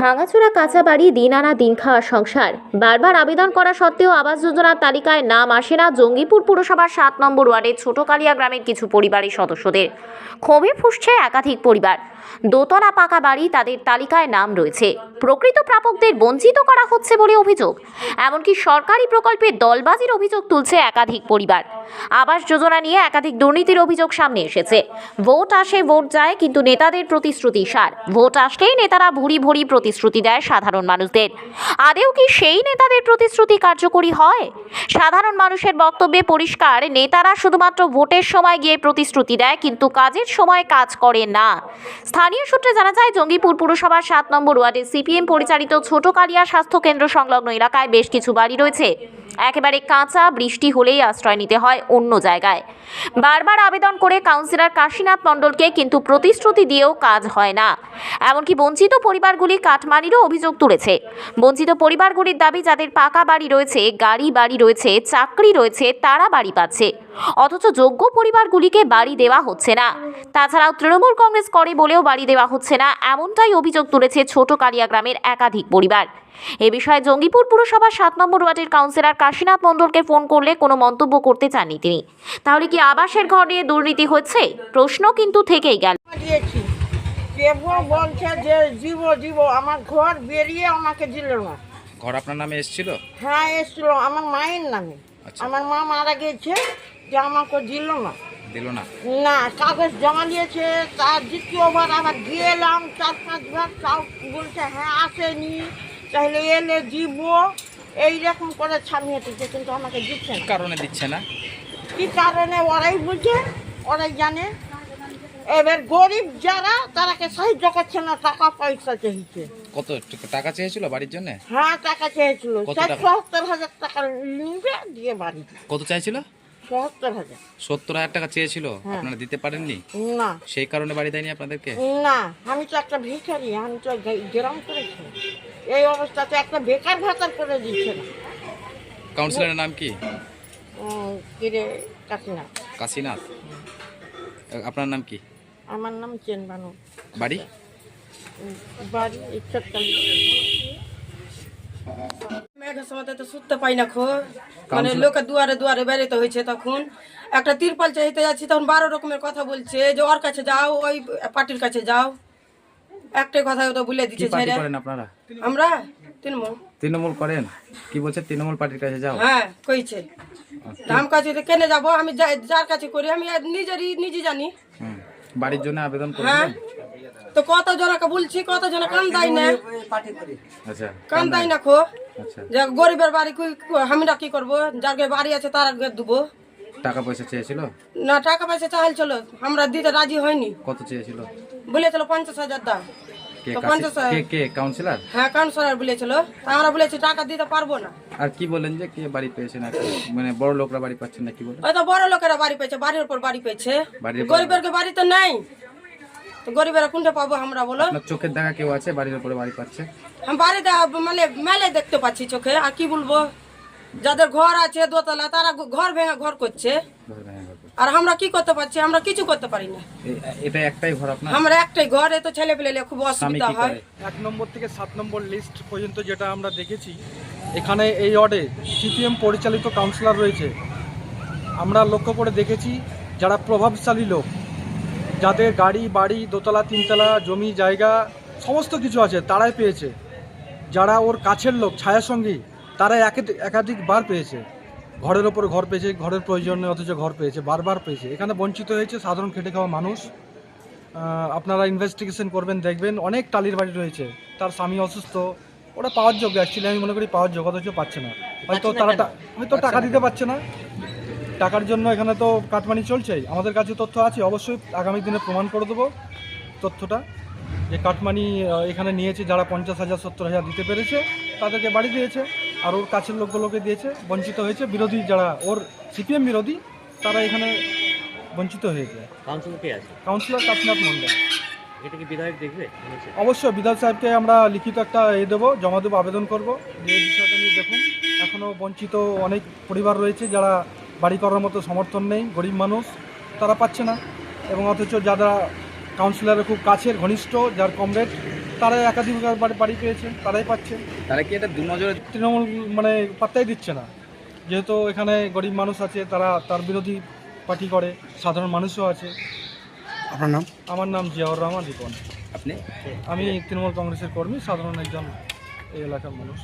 ভাঙাচোরা কাঁচা বাড়ি দিন আনা দিন খাওয়া সংসার। বারবার আবেদন করা সত্ত্বেও আবাস যোজনার তালিকায় নাম আসে না জঙ্গিপুর পুরসভার সাত নম্বর ওয়ার্ডের ছোটকালিয়া গ্রামের কিছু পরিবারের সদস্যদের। ক্ষোভে ফুসছে একাধিক পরিবার। দোতলা পাকা বাড়ি তাদের তালিকায় নাম রয়েছে। প্রকৃত প্রাপকদের বঞ্চিত করা হচ্ছে বলে অভিযোগ। এমনকি সরকারি প্রকল্পে দলবাজির অভিযোগ তুলছে একাধিক পরিবার। আবাস যোজনা নিয়ে একাধিক দুর্নীতির অভিযোগ সামনে এসেছে। ভোট আসে, ভোট যায়, কিন্তু নেতাদের প্রতিশ্রুতি সার। ভোট আসলেই নেতারা ভুরি ভুরি প্রতিশ্রুতি দেয় সাধারণ মানুষদের। আদেও কি সেই নেতাদের প্রতিশ্রুতি কার্যকরী হয়? সাধারণ মানুষের বক্তব্যে পরিষ্কার, নেতারা শুধুমাত্র ভোটের সময় গিয়ে প্রতিশ্রুতি দেয়, কিন্তু কাজের সময় কাজ করে না। স্থানীয় সূত্রে জানা যায়, জঙ্গিপুর পুরসভার সাত নম্বর ওয়ার্ডে সিপিএম পরিচালিত ছোট কালিয়া স্বাস্থ্য কেন্দ্র সংলগ্ন এলাকায় বেশ কিছু বাড়ি রয়েছে। একেবারে কাঁচা বৃষ্টি হলেই আশ্রয় নিতে হয় অন্য জায়গায়। বারবার আবেদন করে কাউন্সিলর কাশীনাথ মণ্ডলকে কিন্তু প্রতিশ্রুতি দিয়েও কাজ হয় না। এমনকি বঞ্চিত পরিবারগুলি কাঠমানিরও অভিযোগ তুলেছে। বঞ্চিত পরিবারগুলির দাবি, যাদের পাকা বাড়ি রয়েছে, গাড়ি বাড়ি রয়েছে, চাকরি রয়েছে, তারা বাড়ি পাচ্ছে। অথচ যোগ্য পরিবারগুলিকে বাড়ি দেওয়া হচ্ছে না। তাছাড়াও তৃণমূল কংগ্রেস করে বলেও বাড়ি দেওয়া হচ্ছে না এমনটাই অভিযোগ তুলেছে ছোট কালিয়া গ্রামের একাধিক পরিবার। এ বিষয়ে জঙ্গিপুর পুরসভার সাত নম্বর ওয়ার্ডের কাউন্সিলর কাশীনাথ মণ্ডলকে ফোন করলে কোনো মন্তব্য করতে চাননি তিনি। তাহলে কি আবাসের ঘর নিয়ে দুর্নীতি হচ্ছে? প্রশ্ন কিন্তু থেকেই গেল। বলছে যে জীব জীব আমার ঘর বেরিয়ে আমাকে দিল না। ঘর আপনার নামে এসেছিল? হ্যাঁ এসছিল আমার মায়ের নামে। আমার মা মারা গেছে যে আমাকে দিল না। দিল না। না কাগজ জমা দিয়েছে তার দ্বিতীয়বার আবার গেলাম চার পাঁচবার তাও বলছে হ্যাঁ আসেনি। তাহলে এলে দিব। এইরকম করে ছামিয়ে দিচ্ছে কিন্তু আমাকে দিচ্ছে না। কারণে দিচ্ছে না? কি কারণে ওরাই বুঝে ওরাই জানে। এবার গরিব যারা তারাকে সাহায্য করছে না টাকা পয়সা চেয়েছে কত টাকা চেয়েছিল বাড়ির জন্য? হ্যাঁ টাকা চেয়েছিল? সত্তর হাজার টাকা নিবে দিয়ে বাড়ি কত চাইছিল? সত্তর হাজার। সত্তর হাজার টাকা চেয়েছিল? হ্যাঁ। আপনারা দিতে পারেননি? না। সেই কারণে বাড়ি দেয়নি আপনাদেরকে? না আমি তো একটা ভিখারি আমি তো গ্রাম করেছি। এই অবস্থাতে একটা বেকার ভাতার করে দিচ্ছে না। কাউন্সিলরের নাম কি? কাকিনা কাশীনাথ। আপনার নাম কি? আমার নাম চেন বানু। বাড়ি? বাড়ি ইচ্ছাকালী মেঘের সময় তো শুতে পাই না খো মানে লোকের দুয়ারে দুয়ারে বেরোতে হয়েছে তখন। একটা তিরপাল চাইতে যাচ্ছি তখন বারো রকমের কথা বলছে যে ওর কাছে যাও ওই পার্টির কাছে যাও। একটাই কথা তো বলে দিচ্ছে ছেড়ে। আপনারা? আমরা? তৃণমূল। তৃণমূল করেন? কি বলছে? তৃণমূল পার্টির কাছে যাও? হ্যাঁ কইছে। তা আমি কাছে তো কেনে যাব আমি যার কাছে করি আমি নিজেরই নিজে জানি। বাড়ির জন্য আবেদন হ্যাঁ? তো কত জনকে বলছি কত জন কান দাই না? আচ্ছা কান দাই না খো। আচ্ছা। যে গরিবের বাড়ি কই- আমরা কি করব? যার বাড়ি আছে তার দেবো। টাকা পয়সা চেয়েছিল? না টাকা পয়সা চাইছিল চলো। আমরা দিতে রাজি হয়নি। কত চেয়েছিল? বলেছিল পঞ্চাশ হাজার দাম কে। কে কাউন্সিলর হ্যাঁ কাউন্সিলর বলেছিল। আমরা বলেছি টাকা দিতে পারব না। আর কি বলেন যে কে বাড়ি পেয়েছেন আর মানে বড় লোকরা বাড়ি পাচ্ছেন না কি বলেন? ওই তো বড় লোকেরা বাড়ি পেয়েছে বাড়ির উপর বাড়ি পেয়েছে। গরিবের বাড়ি তো নেই? তো গরিবেরা কোনটা পাবো আমরা বলো? চোখের দেখা কেউ আছে বাড়ির উপরে বাড়ি পাচ্ছে? আমি বাড়িতে মানে মেলে দেখতে পাচ্ছি চোখে আর কি বলব? যাদের ঘর আছে দোতলা তারা ঘর ভেঙে ঘর করছে। ঘর ভেঙে ঘর করছে। আর আমরা কি করতে পারছি? আমরা কিছু করতে পারি না এটা একটাই ঘর আপনার? আমরা একটাই ঘর এ তো ছেলে পেলে খুব অসুবিধা হয়। এক নম্বর থেকে সাত নম্বর লিস্ট পর্যন্ত যেটা আমরা দেখেছি এখানে এই ওয়ার্ডে সিপিএম পরিচালিত কাউন্সিলর রয়েছে। আমরা লক্ষ্য করে দেখেছি যারা প্রভাবশালী লোক যাদের গাড়ি বাড়ি দোতলা তিনতলা জমি জায়গা সমস্ত কিছু আছে তারাই পেয়েছে। যারা ওর কাছের লোক ছায়াসঙ্গী তারা একাধিক একাধিকবার পেয়েছে। ঘরের ওপর ঘর পেয়েছে ঘরের প্রয়োজনে অথচ ঘর পেয়েছে বারবার পেয়েছে। এখানে বঞ্চিত হয়েছে সাধারণ খেটে খাওয়া মানুষ। আপনারা ইনভেস্টিগেশন করবেন দেখবেন অনেক টালির বাড়ি রয়েছে। তার স্বামী অসুস্থ ওরা পাওয়ার যোগ্য অ্যাকচুয়ালি আমি মনে করি পাওয়ার যোগ্য অথচ পাচ্ছে না। হয়তো তারা হয়তো টাকা দিতে পারছে না। টাকার জন্য এখানে তো কাটমানি চলছেই। আমাদের কাছে তথ্য আছে অবশ্যই আগামী দিনে প্রমাণ করে দেবো তথ্যটা। যে কাটমানি এখানে নিয়েছে যারা পঞ্চাশ হাজার সত্তর হাজার দিতে পেরেছে তাদেরকে বাড়ি দিয়েছে। আর ওর কাছের লোকগুলোকে দিয়েছে বঞ্চিত হয়েছে। বিরোধী যারা ওর সিপিএম বিরোধী তারা এখানে বঞ্চিত হয়েছে। কাউন্সিল কে আছে? কাউন্সিলর কাশীনাথ মন্ডল এটা কি বিধায়ক দেখবে? অবশ্যই বিধায়ক সাহেবকে আমরা লিখিত একটা এ দেবো জমা দেবো আবেদন করব। যে বিষয়টা নিয়ে দেখুন। এখনও বঞ্চিত অনেক পরিবার রয়েছে যারা বাড়ি করার মতো সমর্থন নেই গরিব মানুষ তারা পাচ্ছে না। এবং অথচ যারা কাউন্সিলরের খুব কাছের ঘনিষ্ঠ যার কমরেড তারাই একাধিকবার বাড়ি বাড়ি পেয়েছে তারাই পাচ্ছে। তারা কি এটা দু নজরে তৃণমূল মানে পাত্তাই দিচ্ছে না। যেহেতু এখানে গরিব মানুষ আছে তারা তার বিরোধী পার্টি করে সাধারণ মানুষও আছে। আপনার নাম? আমার নাম জিয়াউর রহমান রিপন আপনি? আমি তৃণমূল কংগ্রেসের কর্মী সাধারণ একজন এই এলাকার মানুষ।